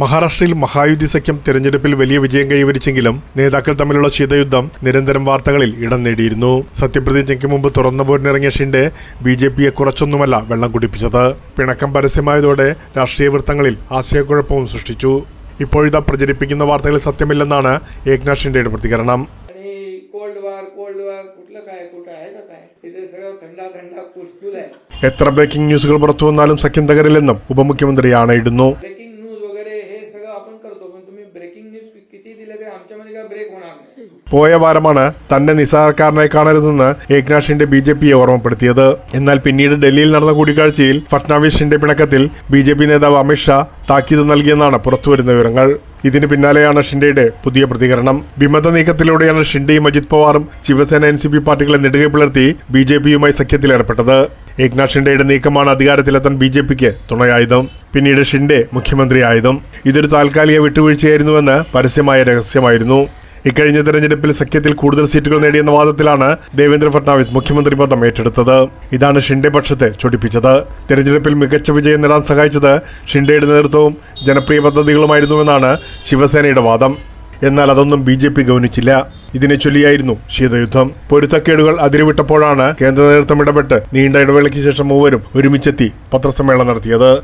മഹാരാഷ്ട്രയിൽ മഹായുതി സഖ്യം തെരഞ്ഞെടുപ്പിൽ വലിയ വിജയം കൈവരിച്ചെങ്കിലും നേതാക്കൾ തമ്മിലുള്ള ശീതയുദ്ധം നിരന്തരം വാർത്തകളിൽ ഇടം നേടിയിരുന്നു. സത്യപ്രതിജ്ഞയ്ക്ക് മുമ്പ് തുറന്ന പോരിനിറങ്ങിയ ഷിൻഡെ ബി ജെ പിയെ കുറച്ചൊന്നുമല്ല വെള്ളം കുടിപ്പിച്ചത്. പിണക്കം പരസ്യമായതോടെ രാഷ്ട്രീയ വൃത്തങ്ങളിൽ ആശയക്കുഴപ്പവും സൃഷ്ടിച്ചു. ഇപ്പോഴിതാ പ്രചരിപ്പിക്കുന്ന വാർത്തകളിൽ സത്യമില്ലെന്നാണ് ഏക്നാഥ് ഷിൻഡെയുടെ പ്രതികരണം. എത്ര ബ്രേക്കിംഗ് ന്യൂസുകൾ പുറത്തു വന്നാലും സഖ്യം തകരില്ലെന്നും ഉപമുഖ്യമന്ത്രി ആണയിടുന്നു. आपण करतो पण तुम्ही ब्रेकिंग न्यूज किती दिलं तरी आमच्यामध्ये काय ब्रेक होणार नाही. പോയ വാരമാണ് തന്നെ നിസ്സാരക്കാരനായി കാണരുതെന്ന് ഏക്നാഥ് ബി ജെ പിയെ ഓർമ്മപ്പെടുത്തിയത്. എന്നാൽ പിന്നീട് ഡൽഹിയിൽ നടന്ന കൂടിക്കാഴ്ചയിൽ ഫട്നാവിഷിന്റെ പിണക്കത്തിൽ ബി ജെ പി നേതാവ് അമിത് ഷാ താക്കീത് നൽകിയെന്നാണ് പുറത്തുവരുന്ന വിവരങ്ങൾ. ഇതിന് പിന്നാലെയാണ് ഷിൻഡെയുടെ പുതിയ പ്രതികരണം. വിമത നീക്കത്തിലൂടെയാണ് ഷിൻഡെയും അജിത് പവാറും ശിവസേന എൻ സി പി പാർട്ടികളെ നെടുകെ പുലർത്തി ബി ജെ പിയുമായി സഖ്യത്തിലേർപ്പെട്ടത്. ഏക്നാഥ് ഷിൻഡെയുടെ നീക്കമാണ് അധികാരത്തിലെത്താൻ ബി ജെ പിക്ക് തുണയായതും പിന്നീട് ഷിൻഡെ മുഖ്യമന്ത്രിയായതും. ഇതൊരു താൽക്കാലിക വിട്ടുവീഴ്ചയായിരുന്നുവെന്ന് പരസ്യമായ രഹസ്യമായിരുന്നു. ഇക്കഴിഞ്ഞ തെരഞ്ഞെടുപ്പിൽ സഖ്യത്തിൽ കൂടുതൽ സീറ്റുകൾ നേടിയെന്ന വാദത്തിലാണ് ദേവേന്ദ്ര ഫട്നാവിസ് മുഖ്യമന്ത്രി പദം ഏറ്റെടുത്തത്. ഇതാണ് ഷിൻഡെ പക്ഷത്തെ ചൊടിപ്പിച്ചത്. തെരഞ്ഞെടുപ്പിൽ മികച്ച വിജയം നേടാൻ സഹായിച്ചത് ഷിൻഡെയുടെ നേതൃത്വവും ജനപ്രിയ പദ്ധതികളുമായിരുന്നുവെന്നാണ് ശിവസേനയുടെ വാദം. എന്നാൽ അതൊന്നും ബി ജെ പി ഗൗനിച്ചില്ല. ഇതിനെ ചൊല്ലിയായിരുന്നു ശീതയുദ്ധം. പൊരുത്തക്കേടുകൾ അതിരുവിട്ടപ്പോഴാണ് കേന്ദ്ര നേതൃത്വം ഇടപെട്ട് നീണ്ട ഇടവേളയ്ക്ക് ശേഷം മൂവരും ഒരുമിച്ചെത്തി പത്രസമ്മേളനം നടത്തിയത്.